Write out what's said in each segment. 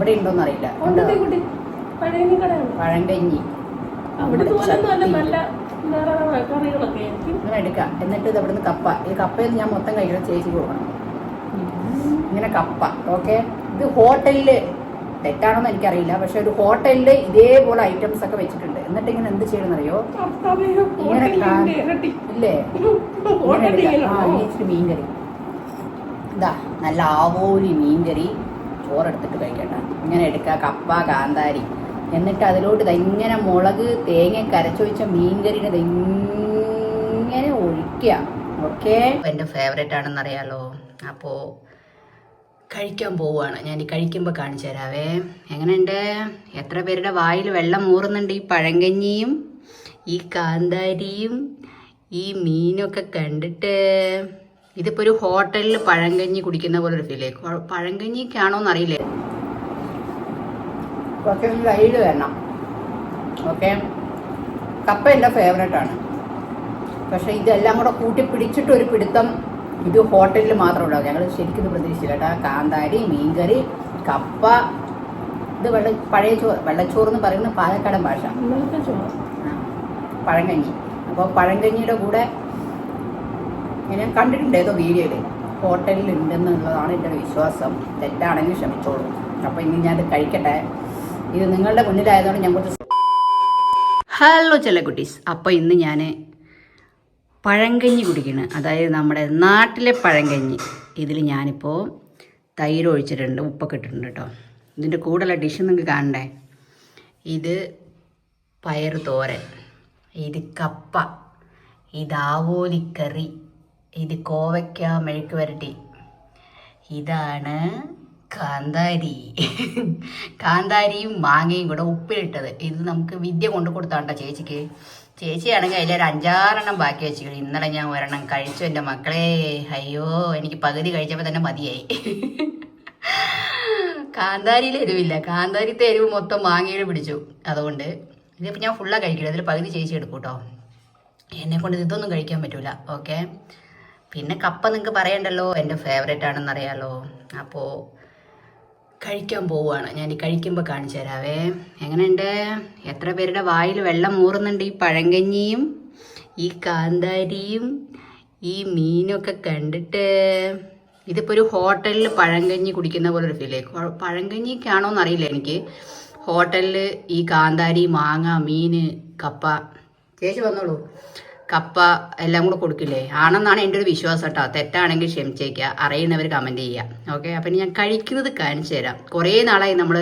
ഇവിടെ ഉണ്ടോന്ന് അറിയില്ല. പഴങ്കഞ്ഞി. അവിടെ എടുക്കാം. എന്നിട്ട് ഇത് ഇവിടുന്ന് കപ്പ. ഈ കപ്പയിൽ ഞാൻ മൊത്തം കഴിക്കണം. ചേച്ചി കൊടുക്കണം ഇങ്ങനെ കപ്പ. ഓക്കെ? ഇത് ഹോട്ടലിൽ തെറ്റാണോന്ന് എനിക്കറിയില്ല. പക്ഷെ ഒരു ഹോട്ടലിൽ ഇതേപോലെ ഐറ്റംസ് ഒക്കെ വെച്ചിട്ടുണ്ട്. എന്നിട്ട് ഇങ്ങനെ എന്ത് ചെയ്യണം അറിയോ ഇങ്ങനെ ഇല്ലേ? ആ മീൻകറി. ഇതാ നല്ല ആവോലി മീൻകറി. ചോറെടുത്തിട്ട് കഴിക്കട്ടെ ഇങ്ങനെ എടുക്കുക കപ്പ കാന്താരി. എന്നിട്ട് അതിലോട്ട് ഇങ്ങനെ മുളക് തേങ്ങ കരച്ചൊഴിച്ച മീൻകറിനെ ദാ ഇങ്ങനെ ഒഴിക്കുക. ഓക്കെ? എന്റെ ഫേവറേറ്റ് ആണെന്നറിയാലോ അപ്പോൾ കഴിക്കാൻ പോവുകയാണ്. ഞാൻ കഴിക്കുമ്പോൾ കാണിച്ചു തരാവേ. എങ്ങനെയുണ്ട്? എത്ര പേരുടെ വായിൽ വെള്ളം ഊറുന്നുണ്ട് ഈ പഴങ്കഞ്ഞിയും ഈ കാന്താരിയും ഈ മീനൊക്കെ കണ്ടിട്ട്? ഇതിപ്പോൾ ഒരു ഹോട്ടലിൽ പഴങ്കഞ്ഞി കുടിക്കുന്ന പോലെ ഒരു ഫീലേ പഴങ്കഞ്ഞിക്കാണോ എന്നറിയില്ല. കുറച്ച് ലൈഡ് വേണം. ഓക്കെ കപ്പ എന്റെ ഫേവറേറ്റ് ആണ്. പക്ഷേ ഇതെല്ലാം കൂടെ കൂട്ടി പിടിച്ചിട്ട് ഒരു പിടുത്തം ഇത് ഹോട്ടലിൽ മാത്രമേ ഉണ്ടാവും. ഞങ്ങൾ ശരിക്കും ഇത് പ്രതീക്ഷിച്ചില്ല കേട്ടോ. കാന്താരി മീൻകറി കപ്പ ഇത് വെള്ള പഴയ ചോറ് വെള്ളച്ചോറ് എന്ന് പറയുന്ന പാലക്കാടൻ ഭാഷ. പഴങ്കഞ്ഞി. അപ്പോൾ പഴങ്കഞ്ഞിയുടെ കൂടെ ഞാൻ കണ്ടിട്ടുണ്ട് ഏതോ വീഡിയോയിൽ ഹോട്ടലിൽ ഉണ്ടെന്നുള്ളതാണ് എന്റെ വിശ്വാസം. തെറ്റാണെങ്കിൽ ക്ഷമിച്ചോളൂ. അപ്പോൾ ഇനി ഞാനത് കഴിക്കട്ടെ. ഇത് നിങ്ങളുടെ മുന്നിലായതുകൊണ്ട് ഞാൻ കുറച്ച് ഹലോ ചില കുട്ടീസ്. അപ്പോൾ ഇന്ന് ഞാൻ പഴങ്കഞ്ഞി കുടിക്കണം. അതായത് നമ്മുടെ നാട്ടിലെ പഴങ്കഞ്ഞി. ഇതിൽ ഞാനിപ്പോൾ തൈര് ഒഴിച്ചിട്ടുണ്ട് ഉപ്പൊക്കെ ഇട്ടിട്ടുണ്ട് കേട്ടോ. ഇതിന്റെ കൂടുതലുള്ള ഡിഷ് നിങ്ങൾക്ക് കാണണ്ടേ? ഇത് പയർ തോരൻ ഇത് കപ്പ ഇത് ആവോലിക്കറി ഇത് കോവയ്ക്ക മെഴുക്ക് വരട്ടി. ഇതാണ് കാന്താരി. കാന്താരിയും മാങ്ങയും കൂടെ ഉപ്പിലിട്ടത്. ഇത് നമുക്ക് വിദ്യ കൊണ്ട് കൊടുത്താണ്ട ചേച്ചിക്ക്. ചേച്ചിയാണെങ്കിൽ അതിലൊരു അഞ്ചാറെണ്ണം ബാക്കി വെച്ചു ഇന്നലെ ഞാൻ ഒരെണ്ണം കഴിച്ചു. എന്റെ മക്കളെ അയ്യോ എനിക്ക് പകുതി കഴിച്ചപ്പോൾ തന്നെ മതിയായി. കാന്താരിയിൽ എരിവില്ല. കാന്താരിത്തെ എരിവ് മൊത്തം മാങ്ങയിൽ പിടിച്ചു. അതുകൊണ്ട് ഇതിപ്പോൾ ഞാൻ ഫുള്ളാണ് കഴിക്കില്ല ഇതിൽ പകുതി ചേച്ചി എടുക്കൂട്ടോ കേട്ടോ എന്നെ കൊണ്ട് ഇതൊന്നും കഴിക്കാൻ പറ്റൂല. ഓക്കെ? പിന്നെ കപ്പ നിങ്ങൾക്ക് പറയണ്ടല്ലോ എന്റെ ഫേവറേറ്റ് ആണെന്ന് അറിയാലോ അപ്പോൾ കഴിക്കാൻ പോവുകയാണ്. ഞാൻ കഴിക്കുമ്പോൾ കാണിച്ചു തരാവേ. എങ്ങനെയുണ്ട്? എത്ര പേരുടെ വായിൽ വെള്ളം മൂറുന്നുണ്ട് ഈ പഴങ്കഞ്ഞിയും ഈ കാന്താരിയും ഈ മീനൊക്കെ കണ്ടിട്ട്. ഇതിപ്പോൾ ഒരു ഹോട്ടലിൽ പഴങ്കഞ്ഞി കുടിക്കുന്ന പോലെ ഒരു ഫീലേ പഴങ്കഞ്ഞിക്കാണോ എന്നറിയില്ല എനിക്ക്. ഹോട്ടലിൽ ഈ കാന്താരി മാങ്ങ മീൻ കപ്പ. ചേച്ചി വന്നോളൂ. കപ്പ എല്ലാം കൂടെ കൊടുക്കില്ലേ? ആണെന്നാണ് എന്റെ ഒരു വിശ്വാസം കേട്ടോ. തെറ്റാണെങ്കിൽ ക്ഷമിച്ചേക്കുക. അറിയുന്നവർ കമന്റ് ചെയ്യുക. ഓക്കെ അപ്പം ഞാൻ കഴിക്കുന്നത് കാണിച്ചു തരാം. കുറേ നാളായി നമ്മൾ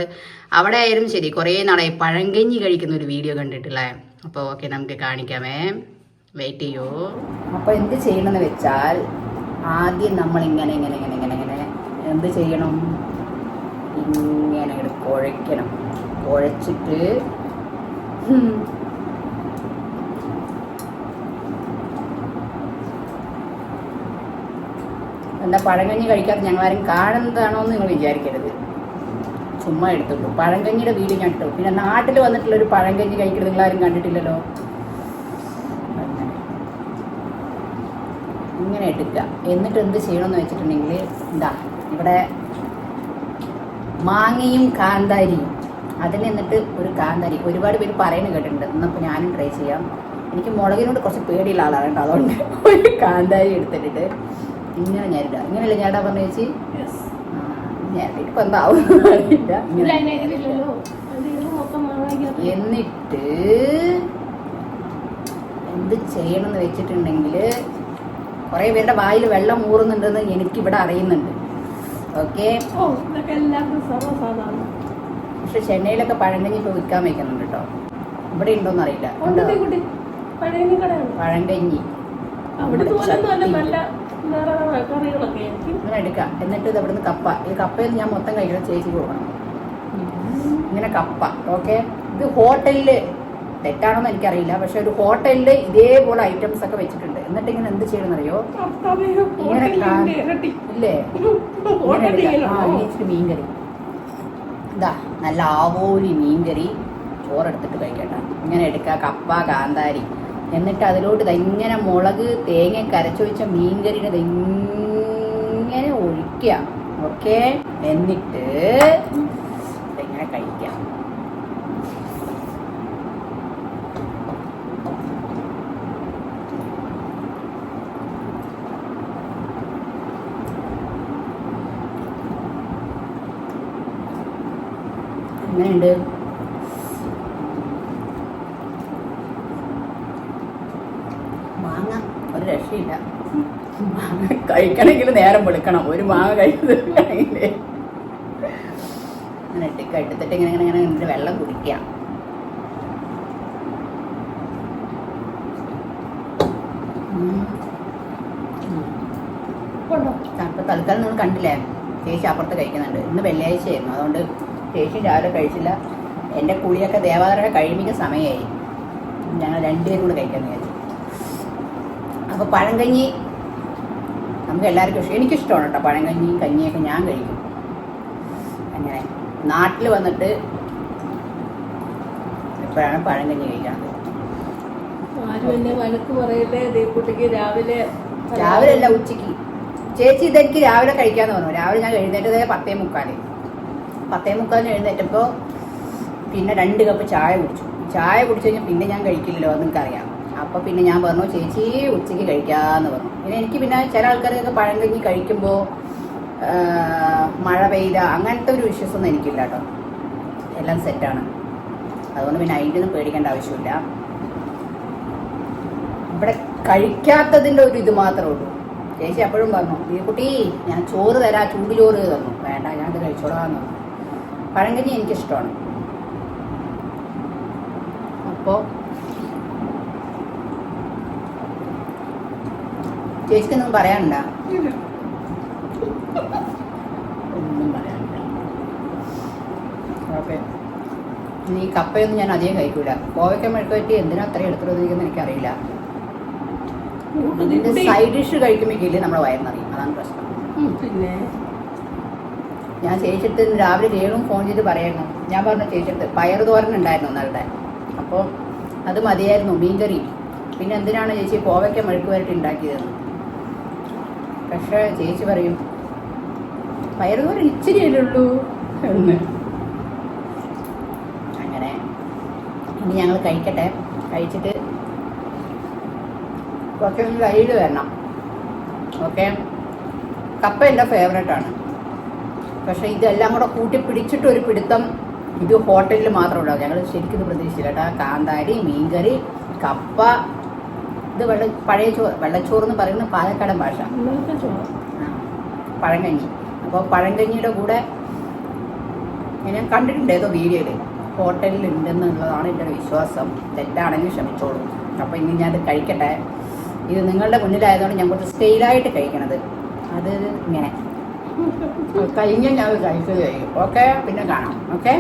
അവിടെ ആയാലും ശരി കുറേ നാളായി പഴങ്കഞ്ഞി കഴിക്കുന്ന ഒരു വീഡിയോ കണ്ടിട്ടില്ലേ? അപ്പോൾ ഓക്കെ നമുക്ക് കാണിക്കാമേ. വെയിറ്റ് ചെയ്യൂ. അപ്പോൾ എന്ത് ചെയ്യണമെന്ന് വെച്ചാൽ ആദ്യം നമ്മൾ ഇങ്ങനെ ഇങ്ങനെ ഇങ്ങനെ ഇങ്ങനെ ഇങ്ങനെ എന്ത് ചെയ്യണം? ഇങ്ങനെ കുഴയ്ക്കണം. കുഴച്ചിട്ട് എന്താ പഴങ്കഞ്ഞി കഴിക്കാതെ ഞങ്ങളാരും കാണുന്നതാണോ എന്ന് നിങ്ങൾ വിചാരിക്കരുത്. ചുമ്മാ എടുത്തുള്ളൂ പഴങ്കഞ്ഞിയുടെ വീട് ഞാൻ ഇട്ടു. പിന്നെ നാട്ടിൽ വന്നിട്ടുള്ള ഒരു പഴങ്കഞ്ഞി കഴിക്കുന്നത് നിങ്ങളാരും കണ്ടിട്ടില്ലല്ലോ. ഇങ്ങനെ എടുക്കുക. എന്നിട്ട് എന്ത് ചെയ്യണമെന്ന് വെച്ചിട്ടുണ്ടെങ്കിൽ എന്താ ഇവിടെ മാങ്ങയും കാന്താരിയും. അതിൽ നിന്നിട്ട് ഒരു കാന്താരി. ഒരുപാട് പേര് പറയുന്നത് കേട്ടിട്ടുണ്ട്. എന്നപ്പോൾ ഞാനും ട്രൈ ചെയ്യാം. എനിക്ക് മുളകിനോട് കുറച്ച് പേടിയുള്ള ആളാണ് കേട്ടോ. അതുകൊണ്ട് ഒരു കാന്താരി എടുത്തിട്ട് ഇങ്ങനെ ഞാനിടാം ഇങ്ങനെയല്ലേ ഞാടാ പറഞ്ഞു ചേച്ചി? എന്താവും? അറിയില്ല. എന്നിട്ട് എന്ത് ചെയ്യണമെന്ന് വെച്ചിട്ടുണ്ടെങ്കിൽ കുറേ പേരുടെ വായിൽ വെള്ളം ഊറുന്നുണ്ടെന്ന് എനിക്കിവിടെ അറിയുന്നുണ്ട്. ഓക്കെ. പക്ഷെ ചെന്നൈയിലൊക്കെ പഴങ്കഞ്ഞി ഇപ്പോൾ വിൽക്കാൻ വയ്ക്കുന്നുണ്ട് കേട്ടോ. ഇവിടെ ഉണ്ടോന്ന് അറിയില്ല. പഴങ്കഞ്ഞി അവിടെ വേറെ കറികളൊക്കെ ഇങ്ങനെ എടുക്കാം. എന്നിട്ട് ഇത് അവിടുന്ന് കപ്പ. ഈ കപ്പയിൽ ഞാൻ മൊത്തം കഴിക്കണം. ചേച്ചി കൊടുക്കണം ഇങ്ങനെ കപ്പ. ഓക്കെ? ഇത് ഹോട്ടലിൽ തെറ്റാണെന്ന് എനിക്കറിയില്ല. പക്ഷെ ഒരു ഹോട്ടലിൽ ഇതേപോലെ ഐറ്റംസ് ഒക്കെ വെച്ചിട്ടുണ്ട്. എന്നിട്ട് ഇങ്ങനെ എന്ത് ചെയ്യണമെന്നറിയോ? അറിയോ ഇങ്ങനെ ഇല്ലേ? ആ ഇച്ചിരി മീൻകറി. ഇതാ നല്ല ആവോലി മീൻകറി. ചോറെടുത്തിട്ട് കഴിക്കട്ടെ. ഇങ്ങനെ എടുക്കുക കപ്പ കാന്താരി. എന്നിട്ട് അതിലോട്ട് ഇങ്ങനെ മുളക് തേങ്ങ കരച്ചൊഴിച്ച മീൻകറിയുടെ ഇങ്ങനെ ഒഴിക്കുക. ഓക്കെ? എന്നിട്ട് ഇതെങ്ങനെ കഴിക്കാം അങ്ങനെയുണ്ട് മാങ്ങ കഴിക്കണമെങ്കിൽ നേരം വെളുക്കണം. ഒരു മാങ്ങ കഴിക്കുന്നില്ലെങ്കിൽ അങ്ങനെ ഇട്ടിക്ക എടുത്തിട്ട് ഇങ്ങനെ ഇങ്ങനെ ഇങ്ങനെ എന്നിട്ട് വെള്ളം കുടിക്കാം. തൽക്കാലം നിങ്ങൾ കണ്ടില്ലേ? ചേച്ചി അപ്പുറത്ത് കഴിക്കുന്നുണ്ട്. ഇന്ന് വെള്ളിയാഴ്ചയായിരുന്നു. അതുകൊണ്ട് ചേച്ചി രാവിലെ കഴിച്ചില്ല. എന്റെ കുളിയൊക്കെ ദേവാലയ കഴിയുമ്പോൾ സമയമായി. ഞങ്ങൾ രണ്ടുപേരും കൂടെ കഴിക്കാൻ വിചാരിച്ചു. അപ്പോൾ പഴങ്കഞ്ഞി. നമുക്ക് എല്ലാവർക്കും ഇഷ്ടം. എനിക്കിഷ്ടമാണ് കേട്ടോ പഴങ്കഞ്ഞി കഞ്ഞിയൊക്കെ ഞാൻ കഴിക്കും. അങ്ങനെ നാട്ടിൽ വന്നിട്ട് എപ്പോഴാണ് പഴങ്കഞ്ഞി കഴിക്കാറ് ആരും എന്നെ വഴക്ക് പറയല്ലേ? ദീപുട്ടിക്ക് രാവിലെ രാവിലെ അല്ല ഉച്ചയ്ക്ക്. ചേച്ചി ഇതെനിക്ക് രാവിലെ കഴിക്കാന്ന് പറഞ്ഞു. രാവിലെ ഞാൻ എഴുന്നേറ്റതേ പത്തേ മുക്കാൽ. പത്തേ മുക്കാലിന് എഴുന്നേറ്റപ്പോൾ പിന്നെ രണ്ട് കപ്പ് ചായ കുടിച്ചു. ചായ കുടിച്ചു കഴിഞ്ഞാൽ പിന്നെ ഞാൻ കഴിക്കില്ലല്ലോ നിങ്ങൾക്കറിയാം അപ്പോൾ പിന്നെ ഞാൻ പറഞ്ഞു ചേച്ചി ഉച്ചയ്ക്ക് കഴിക്കാമെന്ന് പറഞ്ഞു. പിന്നെ എനിക്ക് പിന്നെ ചില ആൾക്കാരൊക്കെ പഴങ്കഞ്ഞി കഴിക്കുമ്പോൾ മഴ പെയ്ത അങ്ങനത്തെ ഒരു വിശ്വാസമൊന്നും എനിക്കില്ല കേട്ടോ. എല്ലാം സെറ്റാണ് അതുകൊണ്ട് പിന്നെ അതിന്റെ ഒന്നും പേടിക്കേണ്ട ആവശ്യമില്ല. ഇവിടെ കഴിക്കാത്തതിന്റെ ഒരു ഇത് മാത്രമേ ഉള്ളൂ. ചേച്ചി അപ്പോഴും പറഞ്ഞു കുട്ടി ഞാൻ ചോറ് തരാം ചൂട് ചോറ് തന്നു വേണ്ട ഞാൻ അത് കഴിച്ചോളാന്ന് പറഞ്ഞു. പഴങ്കഞ്ഞി എനിക്കിഷ്ടമാണ്. അപ്പോൾ ചേച്ചിക്കൊന്നും പറയാനുണ്ട? ഒന്നും പറയാനില്ല. ഓക്കെ. ഈ കപ്പയൊന്നും ഞാൻ അധികം കഴിക്കൂല. കോവയ്ക്ക മെഴുക്ക് പറ്റി എന്തിനാ അത്ര എടുത്തിരുന്നെന്ന് എനിക്കറിയില്ല. ഇതിന്റെ സൈഡ് ഡിഷ് കഴിക്കുമ്പോഴേക്കില്ലേ നമ്മളെ വയറിനറിയും അതാണ് പ്രശ്നം. പിന്നെ? ഞാൻ ചേച്ചിട്ട് രാവിലെ രേണും ഫോൺ ചെയ്ത് പറയായിരുന്നു. ഞാൻ പറഞ്ഞു ചേച്ചിട്ട് പയർ തോരൻ ഉണ്ടായിരുന്നു ഒന്നാളുടെ അപ്പോൾ അത് മതിയായിരുന്നു മീൻകറി. പിന്നെ എന്തിനാണ് ചേച്ചി കോവയ്ക്ക മെഴുക്ക് വരട്ടി ഉണ്ടാക്കിയതെന്ന്? പക്ഷേ ചേച്ചി പറയും പയർ തോരൻ ഇച്ചിരി അല്ലുള്ളൂ എന്ന്. അങ്ങനെ ഇനി ഞങ്ങൾ കഴിക്കട്ടെ. കഴിച്ചിട്ട് കുറച്ചൊന്ന് തൈര് വരണം. ഓക്കെ? കപ്പ എന്റെ ഫേവറേറ്റ് ആണ്. പക്ഷേ ഇതെല്ലാം കൂടെ കൂട്ടി പിടിച്ചിട്ട് ഒരു പിടുത്തം ഇത് ഹോട്ടലിൽ മാത്രമേ ഉണ്ടാവും ഞങ്ങൾ ശരിക്കും പ്രതീക്ഷിച്ചില്ല കേട്ടോ. കാന്താരി മീൻകറി കപ്പ ഇത് വെള്ള പഴയ ചോ വെള്ളച്ചോറ് എന്ന് പറയുന്ന പാലക്കാടൻ ഭാഷ. ചോറ് പഴങ്കഞ്ഞി. അപ്പോൾ പഴങ്കഞ്ഞിയുടെ കൂടെ ഞാൻ കണ്ടിട്ടുണ്ട് ഏതോ വീഡിയോയിൽ ഹോട്ടലിൽ ഉണ്ടെന്നുള്ളതാണ് എന്റെ വിശ്വാസം. തെറ്റാണെങ്കിൽ ക്ഷമിച്ചോളൂ. അപ്പോൾ ഇനി ഞാനത് കഴിക്കട്ടെ. ഇത് നിങ്ങളുടെ മുന്നിലായതുകൊണ്ട് ഞാൻ കുറച്ച് സ്റ്റെയിലായിട്ട് കഴിക്കണത്. അത് ഇങ്ങനെ. കഴിഞ്ഞ ഞാൻ കഴിച്ചത് കഴിക്കും ഓക്കെ? പിന്നെ കാണാം. ഓക്കെ?